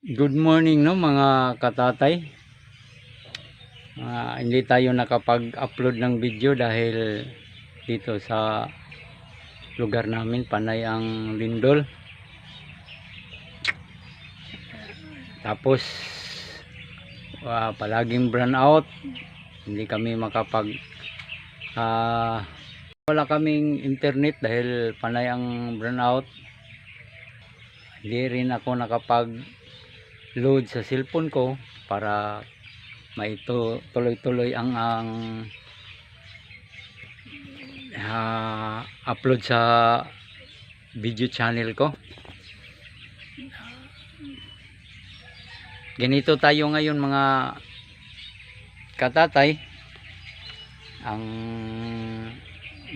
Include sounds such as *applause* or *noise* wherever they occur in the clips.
Good morning no mga katatay. Ah, hindi tayo nakapag-upload ng video dahil dito sa lugar namin panay ang lindol. Tapos ah, palaging brown out. Hindi kami makapag ah, wala kaming internet dahil panay ang brown out. Hindi rin ako nakapag load sa cellphone ko para maito tuloy-tuloy ang ang ah, upload sa video channel ko. Ganito tayo ngayon mga katatay. Ang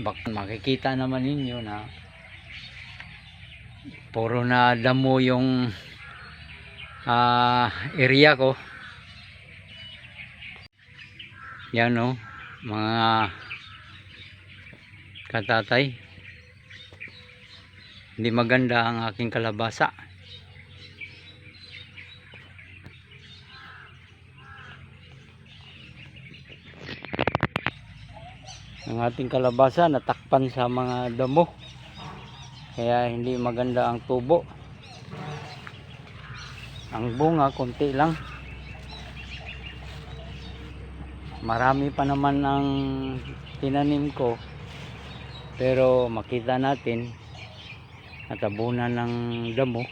bak makikita naman ninyo na puro na damo yung ah area ko. Yan o mga katatay. Hindi maganda ang aking kalabasa. Ang ating kalabasa natakpan sa mga damo. Kaya hindi maganda ang tubo ang bunga konti lang. Marami pa naman ang tinanim ko. Pero makita natin natabunan ng damo.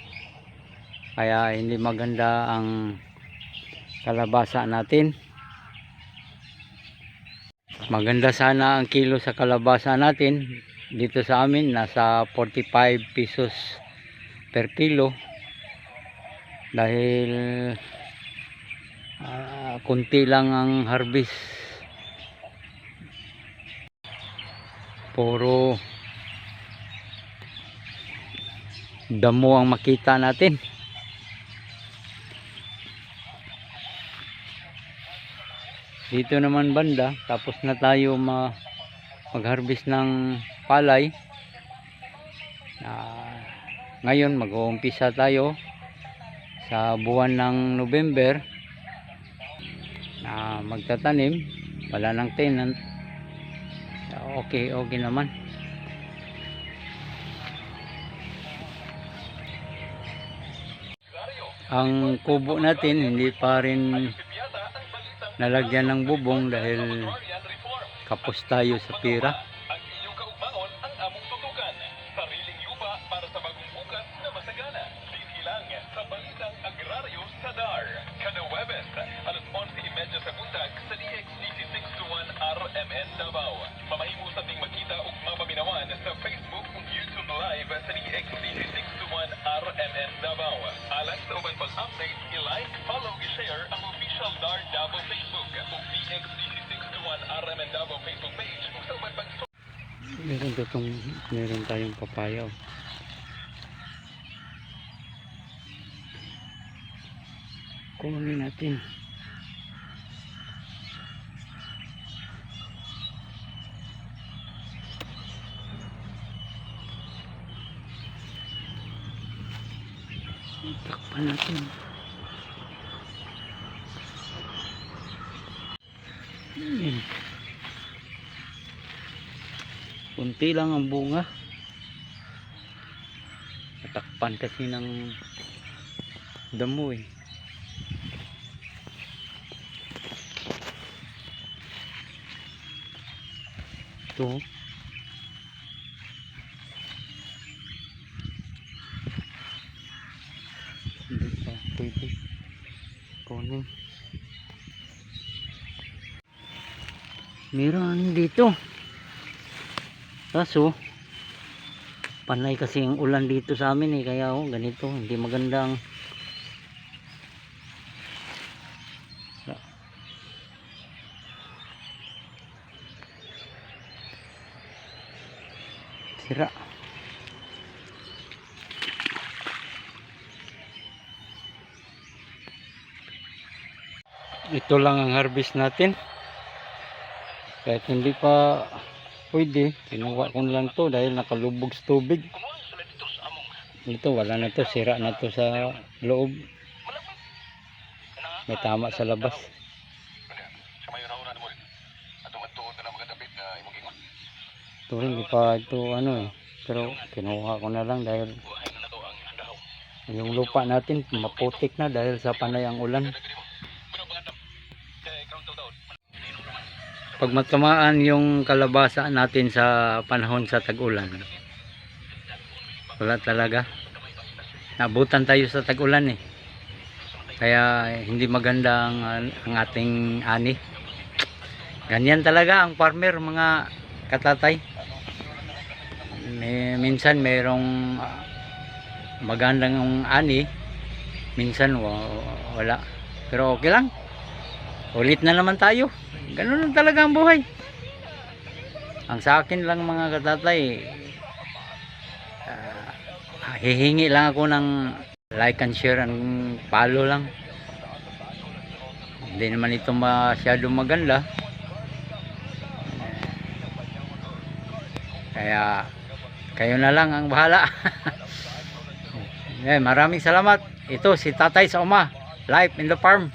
Kaya hindi maganda ang kalabasa natin. Maganda sana ang kilo sa kalabasa natin. Dito sa amin nasa 45 pesos per kilo dahil ah, kunti lang ang harvest. Puro damo ang makita natin. Dito naman banda tapos na tayo ma mag harvest ng palay. Ah, ngayon mag-uumpisa tayo sa buwan ng November na magtatanim wala ng tenant. Okay okay naman. Ang kubo natin hindi pa rin nalagyan ng bubong dahil kapos tayo sa pira meron tutong meron tayong papayaw. Kunin natin. Takpan natin. Ayan. Kunti lang ang bunga. Natakpan kasi ng damo eh. Ito. Kunin. Meron dito. Kaso, panay kasi ang ulan dito sa amin eh. Kaya oh, ganito, hindi magandang sira. Ito lang ang harvest natin. Kahit hindi pa pwede, kinuha ko lang to dahil nakalubog sa tubig. Ito, wala na to, sira na to sa loob. May tama sa labas. Ito rin, di pa ito ano eh. Pero kinuha ko na lang dahil yung lupa natin maputik na dahil sa panay ang ulan. Pag matamaan yung kalabasa natin sa panahon sa tag-ulan, wala talaga. Nabutan tayo sa tag-ulan eh. Kaya hindi maganda ang, ang ating ani. Ganyan talaga ang farmer mga katatay. May, minsan mayroong magandang ani, minsan wa- wala. Pero okay lang. Ulit na naman tayo. Ganun lang talaga ang buhay. Ang sa akin lang mga katatay, ah, hihingi lang ako ng like and share and follow lang. Hindi naman ito masyado maganda. Kaya kayo na lang ang bahala. *laughs* eh, maraming salamat. Ito si Tatay sa Uma, live in the farm.